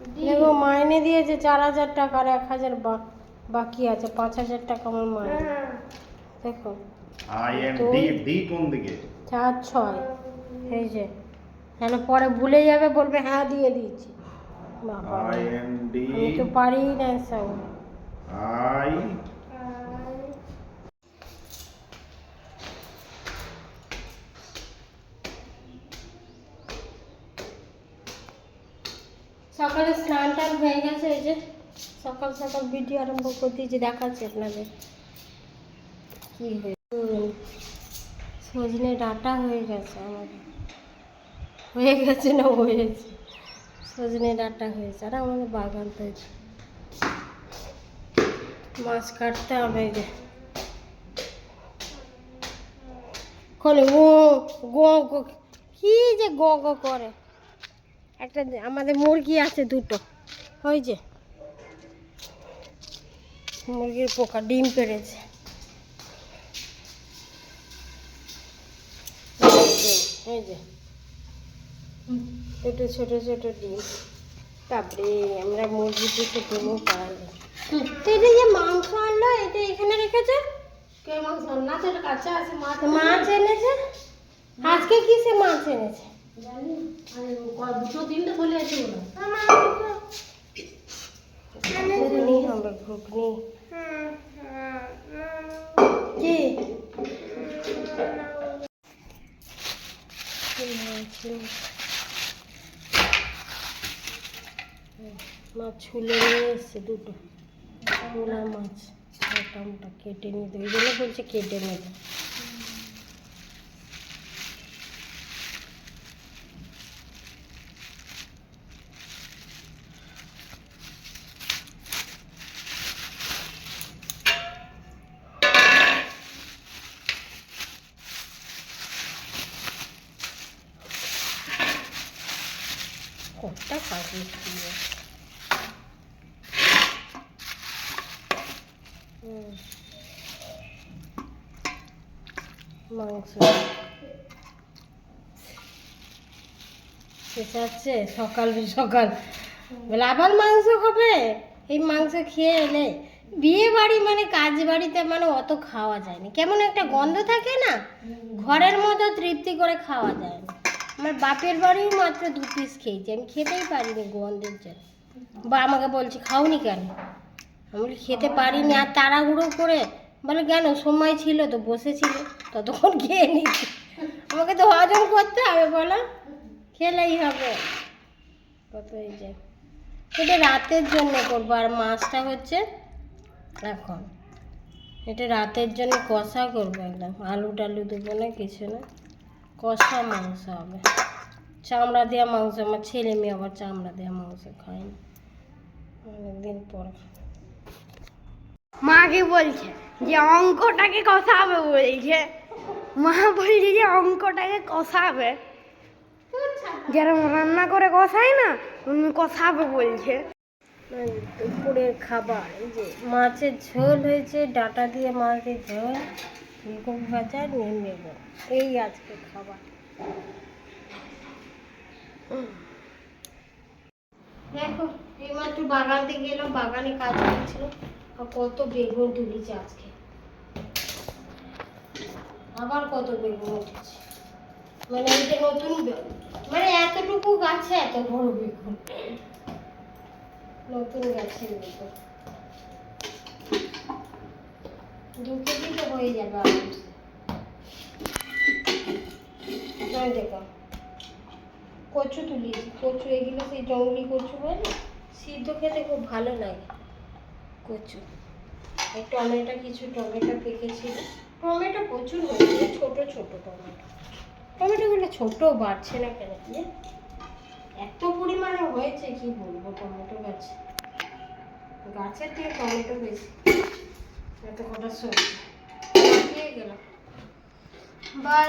দেখো মাইনে দিয়েছে চার হাজার টাকা আর এক হাজার বাকি আছে পাঁচ হাজার টাকা আমার মাইনে। দেখো। আই এম ডি ডি কোন দিকে? চার ছয়। এই যে কেন পরে ভুলে যাবে বলবে হ্যাঁ দিয়ে দিয়েছি। I M D. আমি তো পারি না সব আই সকালে স্নান টান হয়ে গেছে, এই যে সকাল সকাল ভিডিও আরম্ভ করে দিয়েছি দেখাচ্ছি আপনাদের। কি হয়েছে সজনে ডাটা হয়ে গেছে আমাদের হয়ে গেছে না হয়েছে? সজনে ডাটা হয়েছে, আর আমাদের বাগান হয়েছে মাছ কাটতে হবে যে। খোলে ও গো গো, কি যে গ গ করে? একটা আমাদের মুরগি আছে দুটো। ওই যে। মুরগির পোকা ডিম পেড়েছে। এই যে, এই যে। ছোট ছোট ছোট ডিম। তারপরে আমরা মুরগি পুষে ডিমও তো এটা যে মাংস আনলো এটা এখানে রেখেছে? কে মাংস না তো কাঁচা আছে মাছ মাছ এনেছে? আজকে কিসে মাছ এনেছে? ঘুগনি মাছ ছুলে নিয়ে এসছে দুটো। মোলা মাছ কেটে নিতে ওই জন্য বলছে কেটে নেবে কতটা কাজে দিয়ে। মাংস চেঁচাচ্ছে সকাল সকাল বলে আবার মাংস খাবে এই মাংস খেয়ে এলে বিয়ে বাড়ি মানে কাজ বাড়িতে মানে অত খাওয়া যায় না কেমন একটা গন্ধ থাকে না ঘরের মতো তৃপ্তি করে খাওয়া যায় না আমার বাপের বাড়িও মাত্র দু পিস খেয়েছি আমি খেতেই পারিনি গন্ধের জন্য। বা আমাকে বলছে খাওনি কেন? আমি বলি, খেতে পারিনি আর তাড়াহুড়ো করে বলে কেন? সময় ছিল তো বসেছিল ততক্ষণ খেয়ে নিচ্ছি আমাকে তো হজম করতে হবে বলো। খেলেই হবে। কত এই যে এটা রাতের জন্য করব আর মাছটা হচ্ছে এখন। এটা রাতের জন্য কষা করব একদম। আলু টালু দেবো না কিছু না। কষা মাংস হবে। চামড়া দেওয়া মাংস আমার ছেলে মেয়ে আবার চামড়া দেওয়া মাংস খায় না অনেকদিন পর। মাকে বলছে? যে অঙ্কটাকে কষাবে বলছে। মা বলছে যে অঙ্কটাকে কষাবে। যারা রান্না করে কষায় না উনি কষাবে বলছে। দুপুরের খাবার এই যে মাছের ঝোল হয়েছে ডাটা দিয়ে মাছের ঝোল। ফুলকপি ভাজা নিম বেগুন এই আজকে খাবার। দেখো, এইমাত্র বাগান থেকে গেলাম বাগানে কাজ করছিল। আর কত বেগুন তুলেছে আজকে। আবার কত বেগুন উঠেছে। মানে এটা নতুন মানে এতটুকু গাছে এত বড় বেগুন। নতুন গাছের বেগুন দু কেজি তো হয়ে যাবে আরামসে। দেখো, কচু তুলিয়েছি। কচু, এগুলো সেই জঙ্গলি কচু বলে, সিদ্ধ খেতে খুব ভালো লাগে কচু। এই টমেটো, কিছু টমেটো পেকেছিল টমেটো প্রচুর হয়েছে ছোট ছোট টমেটো। টমেটোগুলো ছোট বাড়ছে না কেন কি? এত পরিমাণে হয়েছে, কি বলব, টমেটো গাছে। গাছের থেকে টমেটো বেশি। এত কটা সবজি গেল। বাই